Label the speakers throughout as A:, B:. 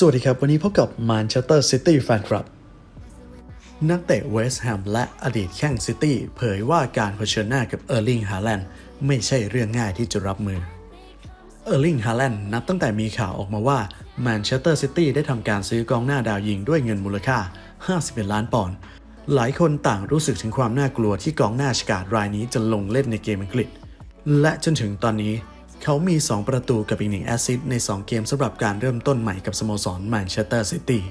A: สวัสดีครับ วันนี้พบกับ Manchester City Fan Club นักเตะเวสต์แฮมและอดีตแข้งซิตี้เผยว่าการเผชิญหน้ากับเออร์ลิงฮาแลนด์ไม่ใช่เรื่องง่ายที่จะรับมือ เออร์ลิงฮาแลนด์นับตั้งแต่มีข่าวออกมาว่าแมนเชสเตอร์ซิตี้ได้ทำการซื้อกองหน้าดาวยิงด้วยเงินมูลค่า 51 ล้านปอนด์หลายคนต่างรู้สึกถึงความน่ากลัวที่กองหน้าฉกาดรายนี้จะลงเล่นในเกมอังกฤษ และจนถึงตอนนี้ เขามี 2 ประตูกับอีกหนึ่งแอสซิสใน 2 เกมสำหรับการเริ่มต้นใหม่กับสโมสรแมนเชสเตอร์ซิตี้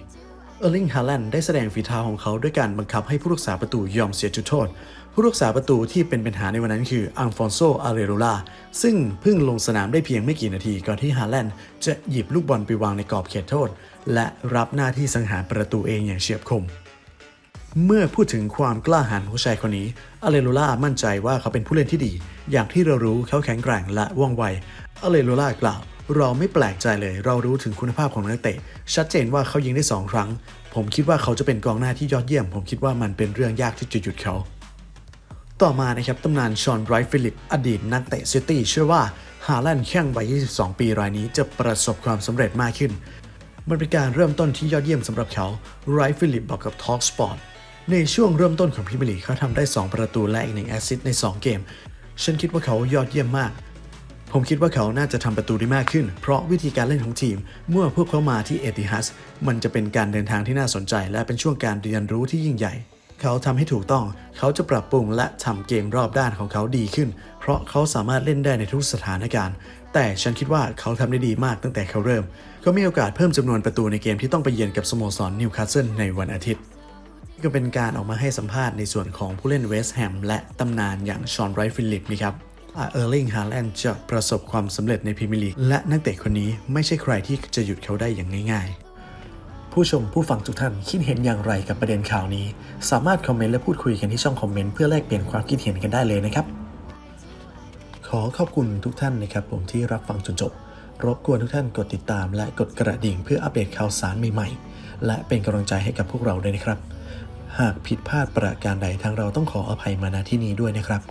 A: เออร์ลิงฮาแลนด์ได้แสดงฝีเท้าของเขาด้วยการบังคับให้ผู้รักษาประตูยอมเสียจุดโทษ ผู้รักษาประตูที่เป็นปัญหาในวันนั้นคืออังฟอนโซ อาเรโรลา ซึ่งเพิ่งลงสนามได้เพียงไม่กี่นาทีก่อนที่ฮาแลนด์จะหยิบลูกบอลไปวางในกรอบเขตโทษ และรับหน้าที่สังหารประตูเองอย่างเฉียบคม เมื่อพูดถึงความกล้าหาญของชายคนนี้อเลโรล่ามั่นใจว่าเขาเป็นผู้เล่นที่ดี อย่างที่เรารู้เขาแข็งแกร่งและว่องไวอเลโรล่ากล่าว เราไม่แปลกใจเลย เรารู้ถึงคุณภาพของนักเตะ ชัดเจนว่าเขายิงได้ 2 ครั้ง ผมคิดว่าเขาจะเป็นกองหน้าที่ยอดเยี่ยม ผมคิดว่ามันเป็นเรื่องยากที่จะหยุดเขา ต่อมานะครับตำนานชอนไรท์ฟิลิป อดีตนักเตะซิตี้เชื่อว่าฮาแลนด์แข้งวัย 22 ปีรายนี้จะประสบความสำเร็จมากขึ้นมันเป็นการเริ่มต้นที่ยอดเยี่ยมสำหรับเขาไรฟิลิปบอกกับ Talk Sport ในช่วงเริ่มต้นของพรีเมียร์ลีกเขาทำได้ 2 ประตูและอีกหนึ่งแอสซิสต์ใน 2 เกม ฉันคิดว่าเขายอดเยี่ยมมาก ผมคิดว่าเขาน่าจะทำประตูได้มากขึ้น เพราะวิธีการเล่นของทีม เมื่อพวกเขามาที่เอติฮัสมันจะเป็นการเดินทางที่น่าสนใจ และเป็นช่วงการเรียนรู้ที่ยิ่งใหญ่ เขาทำให้ถูกต้อง เขาจะปรับปรุงและทำเกมรอบด้านของเขาดีขึ้น เพราะเขาสามารถเล่นได้ในทุกสถานการณ์ แต่ฉันคิดว่าเขาทำได้ดีมากตั้งแต่เขาเริ่ม เขามีโอกาสเพิ่มจำนวนประตูในเกมที่ต้องไปเยือนกับสโมสรนิวคาสเซิลในวันอาทิตย์ นี่ก็เป็นการออกมาให้สัมภาษณ์ในส่วนของผู้เล่นเวสต์แฮมและตำนานอย่างชอนไรฟิลิปนะครับว่าเออร์ลิงฮาแลนด์จะประสบความสำเร็จในพรีเมียร์ลีกและนักเตะคนนี้ไม่ใช่ใครที่จะหยุดเขาได้อย่างง่ายๆ ผู้ชมผู้ฟังทุกท่านคิดเห็นอย่างไรกับประเด็นข่าวนี้ สามารถคอมเมนต์และพูดคุยกันที่ช่องคอมเมนต์เพื่อแลกเปลี่ยนความคิดเห็นกันได้เลยนะครับ ขอขอบคุณทุกท่านนะครับผมที่รับฟังจนจบ รบกวนทุกท่านกดติดตามและกดกระดิ่งเพื่ออัปเดตข่าวสารใหม่ๆ และเป็นกำลังใจให้กับพวกเราด้วยนะครับ หากผิดพลาดประการใดทางเราต้องขออภัยมาณที่นี้ด้วยนะครับ